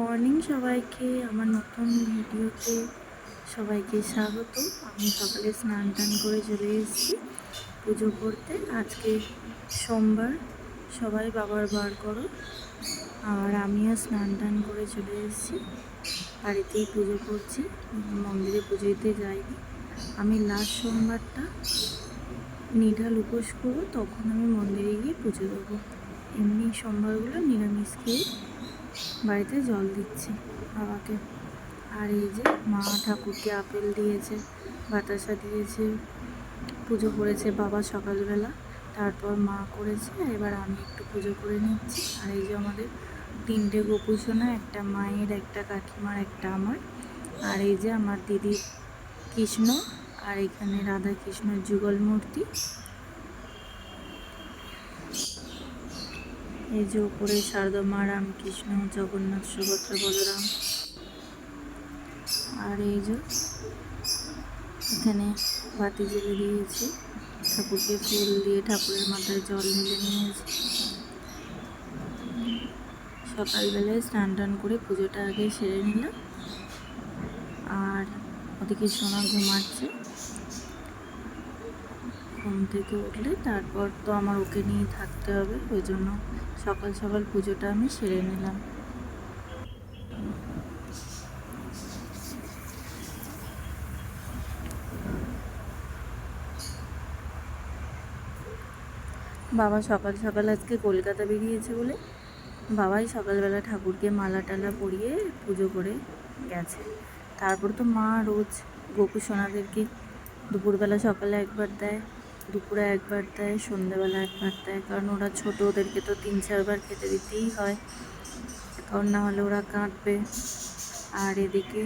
Morning সবাইকে, আমার নতুন ভিডিওতে সবাইকে স্বাগত। আমি সকালে স্নান টান করে চলে এসেছি পুজো করতে। আজকে সোমবার, সবাই বাবার বার করো। আর আমিও স্নান টান করে চলে এসেছি। বাড়িতেই পুজো করছি, মন্দিরে পুজো দিতে যাইনি। আমি লাস্ট সোমবারটা নিঢাল উপোস করব, তখন আমি মন্দিরে গিয়ে পুজো দেবো। এমনি সোমবারগুলো নিরামিষ খেয়ে বাড়িতে জল দিচ্ছি বাবাকে। আর এই যে মা ঠাকুরকে আপেল দিয়েছে, বাতাসা দিয়েছে, পুজো করেছে বাবা সকালবেলা। তারপর মা করেছে, এবার আমি একটু পুজো করে নিচ্ছি। আর এই যে আমাদের তিনটে গোপুসোনা, একটা মায়ের, একটা কাকিমার, একটা আমার। আর এই যে আমার দিদি কৃষ্ণ, আর এখানে রাধা কৃষ্ণের যুগল মূর্তি এই যে উপরে শারদমা রামকৃষ্ণ জগন্নাথ, সুভদ্রা, বলরাম। আর এই যে এখানে বাতি জেলে দিয়েছি, ঠাকুরকে ফুল দিয়ে ঠাকুরের মাথায় জল ঢেলে নিয়েছি। সকালবেলায় স্নান টান করে পুজোটা আগে সেরে নিলাম। আর ওদিকে সোনা ঘুমাচ্ছে। ঘুম থেকে উঠলে তারপর তো আমার ওকে নিয়ে থাকতে হবে, ওই জন্য সকাল সকাল পুজোটা আমি সেরে নিলাম। বাবা সকাল সকাল আজকে কলকাতা বেরিয়েছে বলে বাবাই সকালবেলা ঠাকুরকে মালা টালা পরিয়ে পুজো করে গেছে। তারপর তো মা রোজ গোপু সোনাদেরকে দুপুরবেলা সকালে একবার দেয়। দুপুরে একবার দেয় সন্ধ্যেবেলা একবার দেয় কারণ ওরা ছোট, ওদেরকে তো তিন চারবার খেতে দিতেই হয়। কারণ না হলে ওরা কাঁদবে। আর এদিকে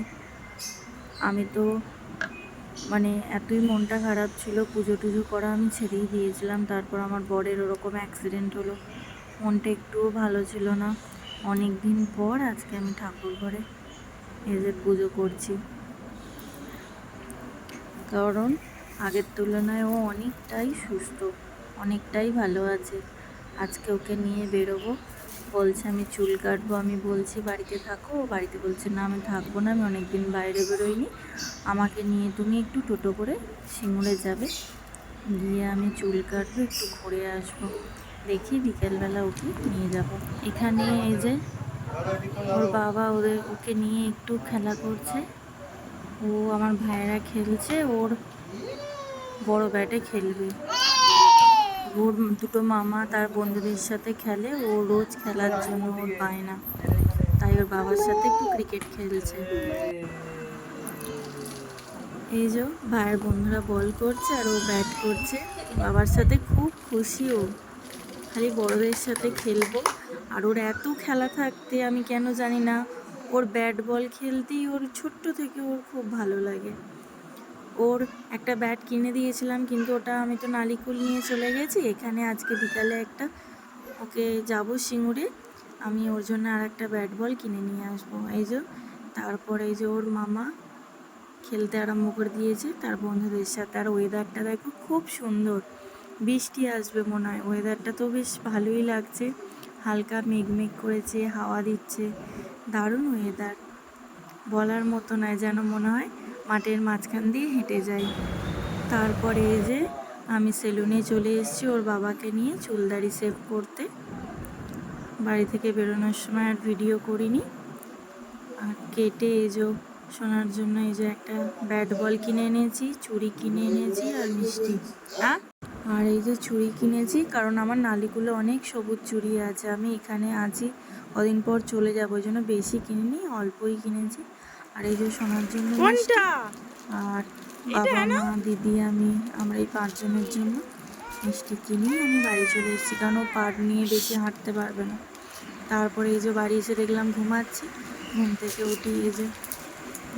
আমি তো মানে এতই মনটা খারাপ ছিল, পুজো টুজো করা আমি ছেড়েই দিয়েছিলাম। তারপর আমার বরের ওরকম অ্যাক্সিডেন্ট হলো। মনটা একটুও ভালো ছিল না। অনেক দিন পর আজকে আমি ঠাকুর ঘরে এসে পুজো করছি। কারণ আগের তুলনায় ও অনেকটাই সুস্থ, অনেকটাই ভালো আছে। আজকে ওকে নিয়ে বেরোবো। বলছে, আমি চুল কাটবো, আমি বলছি, বাড়িতে থাকো? ও বাড়িতে বলছে, না, আমি থাকব না, আমি অনেক দিন বাইরে বেরোইনি। আমাকে নিয়ে তুমি একটু টোটো করে সিঙ্গুরে যাবে। গিয়ে আমি চুল কাটবো, একটু ঘুরে আসব। দেখি বিকেলবেলা ওকে নিয়ে যাব। এখানে এই যে ওর বাবা ওদের, ওকে নিয়ে একটু খেলা করছে। ও আমার ভাইয়েরা খেলছে, ওর বড় ব্যাটে খেলবে। ওর দুটো মামা তার বন্ধুদের সাথে খেলে, ও রোজ খেলার জন্য ওর পায় না। তাই ওর বাবার সাথে একটু ক্রিকেট খেলছে। এই যে ভাইয়ের বন্ধুরা বল করছে আর ও ব্যাট করছে। বাবার সাথে খুব খুশি ও। খালি বড়দের সাথে খেলব। আর ওর এত খেলা থাকতে আমি কেন জানি না। ওর ব্যাট বল খেলতেই ওর ছোট্ট থেকে ওর খুব ভালো লাগে। ওর একটা ব্যাট কিনে দিয়েছিলাম, কিন্তু ওটা আমি তো নালিকুল নিয়ে চলে গেছি। এখানে আজকে বিকালে একটা ওকে যাব সিঙ্গুরে। আমি ওর জন্য আর একটা ব্যাট বল কিনে নিয়ে আসব। এই যে, তারপরে এই যে ওর মামা খেলতে আরম্ভ করে দিয়েছে, তার বন্ধুদের সাথে। আর ওয়েদারটা দেখো, খুব সুন্দর। বৃষ্টি আসবে মনে হয়। ওয়েদারটা তো বেশ ভালোই লাগছে। হালকা মেঘমেঘ করেছে, হাওয়া দিচ্ছে। দারুণ ওয়েদার বলার মতো নয় যেন মনে হয়। মাঠের মাঝখান দিয়ে হেঁটে যাই। তারপরে এই যে আমি সেলুনে চলে এসেছি ওর বাবাকে নিয়ে চুলদাড়ি সেভ করতে। বাড়ি থেকে বেরোনোর সময় আর ভিডিও করিনি। আর কেটে এই যে শোনার জন্য এই যে একটা ব্যাট বল কিনে এনেছি, চুড়ি কিনে এনেছি আর মিষ্টি। হ্যাঁ? আর এই যে চুড়ি কিনেছি, কারণ আমার নালিগুলো অনেক সবুজ চুড়ি আছে। আমি এখানে আছি, কদিন পর চলে যাব, ওই জন্য বেশি কিনিনি, অল্পই কিনেছি। আর এই যে শোনার জন্য। আর বাবা মা দিদি আমি আমরা এই পাঁচজনের জন্য মিষ্টি কিনি আমি বাড়ি চলে এসেছি। কারণ ও পাট নিয়ে বেশি হাঁটতে পারবে না। তারপরে এই যে বাড়ি এসে দেখলাম ঘুমাচ্ছি। ঘুম থেকে উঠি এই যে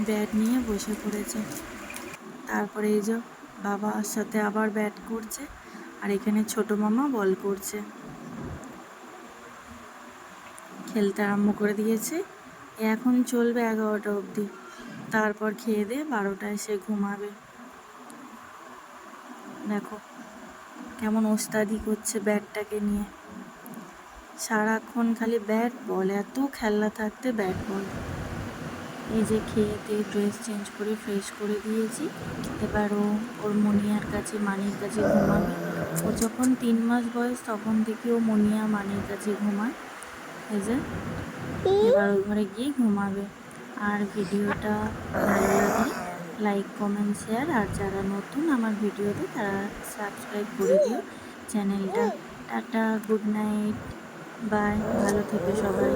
ব্যাট নিয়ে বসে পড়েছে। তারপরে এই যে বাবার সাথে আবার ব্যাট করছে। আর এখানে ছোট মামা বল করছে। খেলতে আরম্ভ করে দিয়েছে। এখন চলবে এগারোটা অবধি। তারপর খেয়ে দিয়ে বারোটায় সে ঘুমাবে। দেখো কেমন ওস্তাদি করছে ব্যাটটাকে নিয়ে। সারাক্ষণ খালি ব্যাট বল, এত খেলনা থাকতে ব্যাট বল। এই যে খেয়ে দিয়ে ড্রেস চেঞ্জ করে ফ্রেশ করে দিয়েছি। এবার ও, ওর মনিয়ার কাছে, মানির কাছে ঘুমাবে। ও যখন তিন মাস বয়স, তখন থেকে ও মনিয়া, মানির কাছে ঘুমায়। এই যে এবার ঘরে গিয়ে ঘুমাবে। আর ভিডিওটা ভালো লাগে লাইক কমেন্ট শেয়ার আর যারা নতুন আমার ভিডিওতে তারা সাবস্ক্রাইব করে দিও চ্যানেলটা টাটা গুড নাইট বাই ভালো থেকো সবাই।